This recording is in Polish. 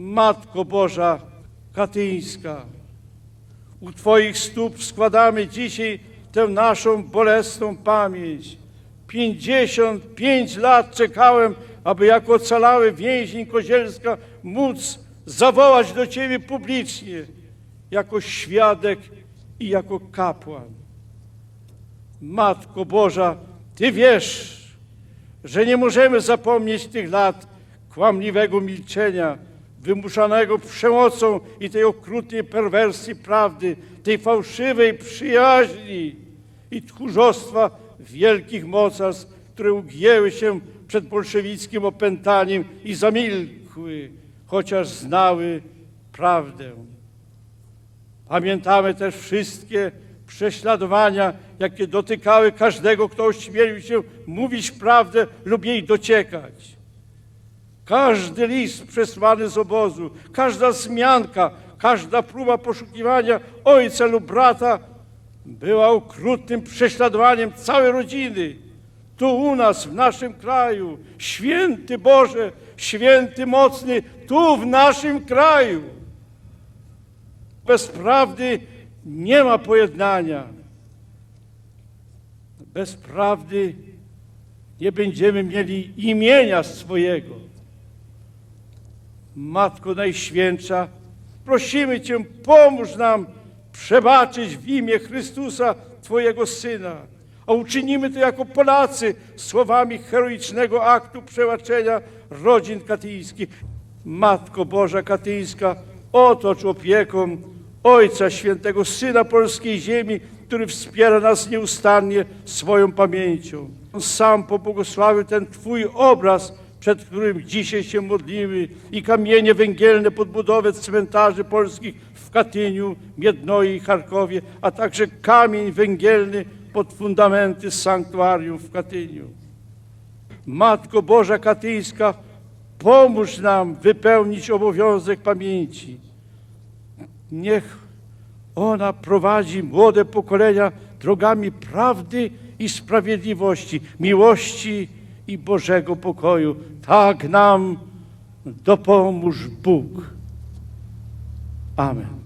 Matko Boża Katyńska, u Twoich stóp składamy dzisiaj tę naszą bolesną pamięć. 55 lat czekałem, aby jako ocalały więzień Kozielska móc zawołać do Ciebie publicznie, jako świadek i jako kapłan. Matko Boża, Ty wiesz, że nie możemy zapomnieć tych lat kłamliwego milczenia, wymuszanego przemocą i tej okrutnej perwersji prawdy, tej fałszywej przyjaźni i tchórzostwa wielkich mocarstw, które ugięły się przed bolszewickim opętaniem i zamilkły, chociaż znały prawdę. Pamiętamy też wszystkie prześladowania, jakie dotykały każdego, kto ośmielił się mówić prawdę lub jej dociekać. Każdy list przesłany z obozu, każda zmianka, każda próba poszukiwania ojca lub brata była okrutnym prześladowaniem całej rodziny. Tu u nas, w naszym kraju, święty Boże, święty mocny, tu w naszym kraju. Bez prawdy nie ma pojednania. Bez prawdy nie będziemy mieli imienia swojego. Matko Najświętsza, prosimy Cię, pomóż nam przebaczyć w imię Chrystusa, Twojego Syna. A uczynimy to jako Polacy słowami heroicznego aktu przebaczenia rodzin katyńskich. Matko Boża Katyńska, otocz opieką Ojca Świętego, Syna polskiej ziemi, który wspiera nas nieustannie swoją pamięcią. On sam pobłogosławił ten Twój obraz, przed którym dzisiaj się modlimy i kamienie węgielne pod budowę cmentarzy polskich w Katyniu, Miednoi i Charkowie, a także kamień węgielny pod fundamenty sanktuarium w Katyniu. Matko Boża Katyńska, pomóż nam wypełnić obowiązek pamięci. Niech ona prowadzi młode pokolenia drogami prawdy i sprawiedliwości, miłości i Bożego pokoju. Tak nam dopomóż Bóg. Amen.